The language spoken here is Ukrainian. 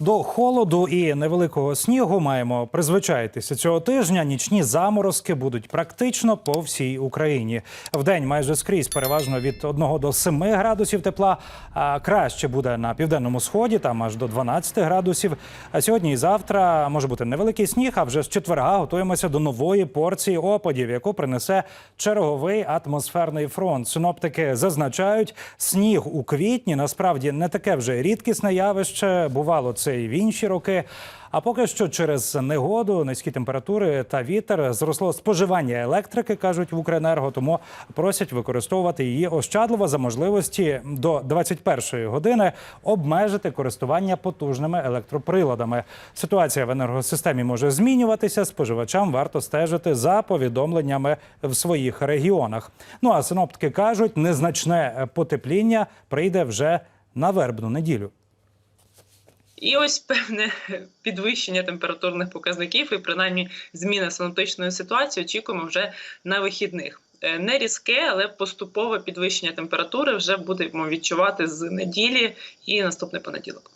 До холоду і невеликого снігу маємо призвичаїтися цього тижня. Нічні заморозки будуть практично по всій Україні. Вдень майже скрізь переважно від 1 до 7 градусів тепла. А краще буде на південному сході, там аж до 12 градусів. А сьогодні і завтра може бути невеликий сніг. А вже з четверга готуємося до нової порції опадів, яку принесе черговий атмосферний фронт. Синоптики зазначають, сніг у квітні насправді не таке вже рідкісне явище. Бувало це і в інші роки. А поки що через негоду, низькі температури та вітер зросло споживання електрики, кажуть в Укренерго, тому просять використовувати її ощадливо за можливості до 21-ї години обмежити користування потужними електроприладами. Ситуація в енергосистемі може змінюватися. Споживачам варто стежити за повідомленнями в своїх регіонах. Ну а синоптики кажуть, незначне потепління прийде вже на вербну неділю. І ось певне підвищення температурних показників і принаймні зміна синоптичної ситуації очікуємо вже на вихідних. Е, Не різке, але поступове підвищення температури вже будемо відчувати з неділі і наступний понеділок.